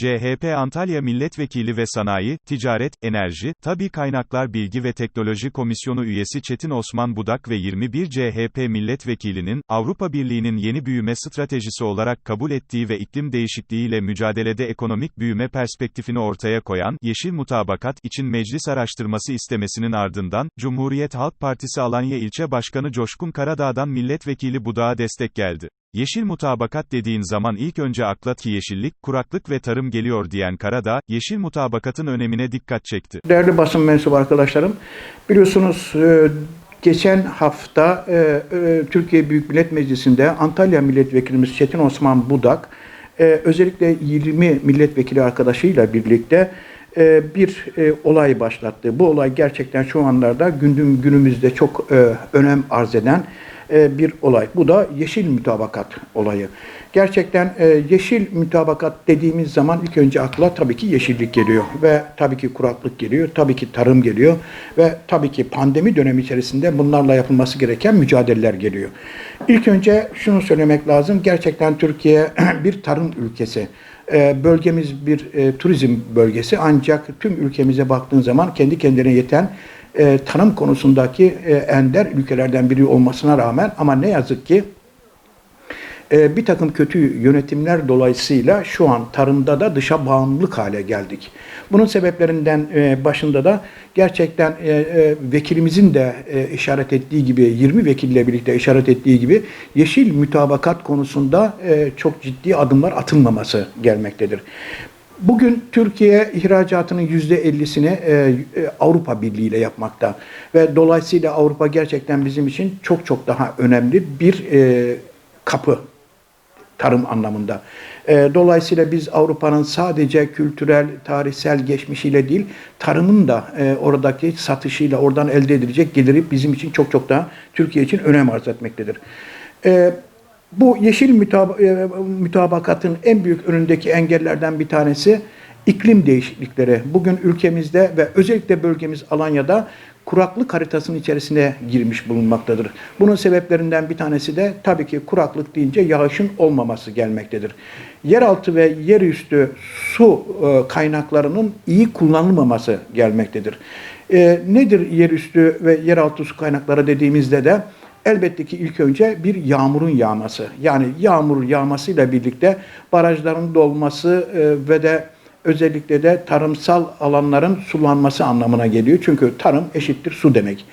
CHP Antalya Milletvekili ve Sanayi, Ticaret, Enerji, Tabi Kaynaklar Bilgi ve Teknoloji Komisyonu üyesi Çetin Osman Budak ve 21 CHP milletvekilinin, Avrupa Birliği'nin yeni büyüme stratejisi olarak kabul ettiği ve iklim değişikliğiyle mücadelede ekonomik büyüme perspektifini ortaya koyan, Yeşil Mutabakat için meclis araştırması istemesinin ardından, Cumhuriyet Halk Partisi Alanya İlçe Başkanı Coşkun Karadağ'dan milletvekili Budak'a destek geldi. Yeşil mutabakat dediğin zaman ilk önce akla ki yeşillik, kuraklık ve tarım geliyor diyen Karadağ, yeşil mutabakatın önemine dikkat çekti. Değerli basın mensubu arkadaşlarım, biliyorsunuz e, geçen hafta e, e, Türkiye Büyük Millet Meclisi'nde Antalya Milletvekilimiz Çetin Osman Budak, özellikle 20 milletvekili arkadaşıyla birlikte bir olay başlattı. Bu olay gerçekten şu anlarda günümüzde çok önem arz eden e, bir olay. Bu da yeşil mütabakat olayı. Gerçekten e, yeşil mütabakat dediğimiz zaman ilk önce akla tabii ki yeşillik geliyor ve tabii ki kuraklık geliyor, tabii ki tarım geliyor ve tabii ki pandemi dönemi içerisinde bunlarla yapılması gereken mücadeleler geliyor. İlk önce şunu söylemek lazım. Gerçekten Türkiye bir tarım ülkesi. E, bölgemiz bir turizm bölgesi ancak tüm ülkemize baktığın zaman kendi kendine yeten e, tarım konusundaki e, ender ülkelerden biri olmasına rağmen ama ne yazık ki e, bir takım kötü yönetimler dolayısıyla şu an tarımda da dışa bağımlılık hale geldik. Bunun sebeplerinden e, başında da gerçekten e, e, vekilimizin de e, işaret ettiği gibi 20 vekille birlikte işaret ettiği gibi yeşil mütabakat konusunda e, çok ciddi adımlar atılmaması gelmektedir. Bugün Türkiye ihracatının %50'sini e, e, Avrupa Birliği ile yapmakta ve dolayısıyla Avrupa gerçekten bizim için çok çok daha önemli bir e, kapı tarım anlamında. E, dolayısıyla biz Avrupa'nın sadece kültürel, tarihsel geçmişiyle değil, tarımın da e, oradaki satışıyla oradan elde edilecek geliri bizim için çok çok daha Türkiye için önem arz etmektedir. E, bu yeşil mütab e, mütabakatın en büyük önündeki engellerden bir tanesi iklim değişiklikleri. Bugün ülkemizde ve özellikle bölgemiz Alanya'da kuraklık haritasının içerisine girmiş bulunmaktadır. Bunun sebeplerinden bir tanesi de tabii ki kuraklık deyince yağışın olmaması gelmektedir. Yeraltı ve yerüstü su e, kaynaklarının iyi kullanılmaması gelmektedir. E, nedir yerüstü ve yeraltı su kaynakları dediğimizde de elbette ki ilk önce bir yağmurun yağması. Yani yağmur yağmasıyla birlikte barajların dolması e, ve de özellikle de tarımsal alanların sulanması anlamına geliyor. Çünkü tarım eşittir su demek.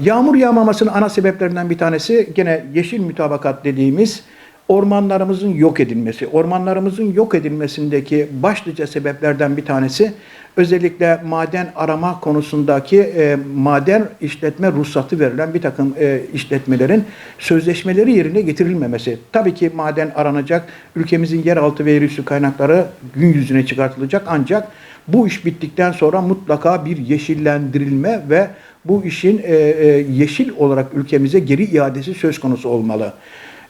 Yağmur yağmamasının ana sebeplerinden bir tanesi gene yeşil mütabakat dediğimiz ormanlarımızın yok edilmesi. Ormanlarımızın yok edilmesindeki başlıca sebeplerden bir tanesi özellikle maden arama konusundaki e, maden işletme ruhsatı verilen bir takım e, işletmelerin sözleşmeleri yerine getirilmemesi. Tabii ki maden aranacak, ülkemizin yeraltı ve yerüstü kaynakları gün yüzüne çıkartılacak ancak bu iş bittikten sonra mutlaka bir yeşillendirilme ve bu işin e, e, yeşil olarak ülkemize geri iadesi söz konusu olmalı.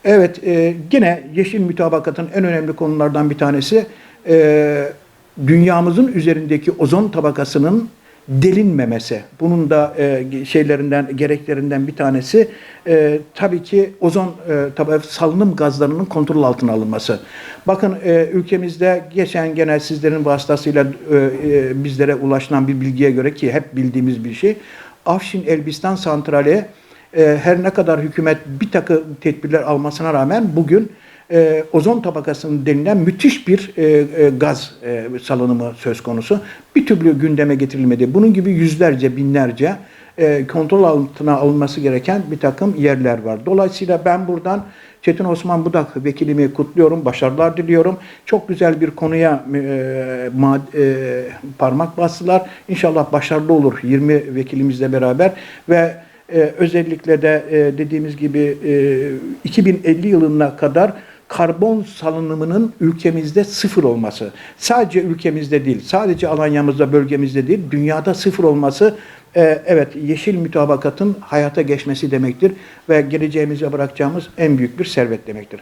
Evet, e, gene yeşil mütabakatın en önemli konulardan bir tanesi e, dünyamızın üzerindeki ozon tabakasının delinmemesi. Bunun da e, şeylerinden, gereklerinden bir tanesi e, tabii ki ozon e, tabi salınım gazlarının kontrol altına alınması. Bakın e, ülkemizde geçen genel sizlerin vasıtasıyla e, e, bizlere ulaşılan bir bilgiye göre ki hep bildiğimiz bir şey, Afşin Elbistan Santrali e, her ne kadar hükümet bir takım tedbirler almasına rağmen bugün e, ozon tabakasının denilen müthiş bir e, e, gaz e, salınımı söz konusu. Bir türlü gündeme getirilmedi. Bunun gibi yüzlerce, binlerce e, kontrol altına alınması gereken bir takım yerler var. Dolayısıyla ben buradan Çetin Osman Budak vekilimi kutluyorum, başarılar diliyorum. Çok güzel bir konuya e, ma, e, parmak bastılar. İnşallah başarılı olur 20 vekilimizle beraber ve e, özellikle de e, dediğimiz gibi e, 2050 yılına kadar karbon salınımının ülkemizde sıfır olması, sadece ülkemizde değil, sadece Alanya'mızda, bölgemizde değil, dünyada sıfır olması, e, evet yeşil mütabakatın hayata geçmesi demektir ve geleceğimize bırakacağımız en büyük bir servet demektir.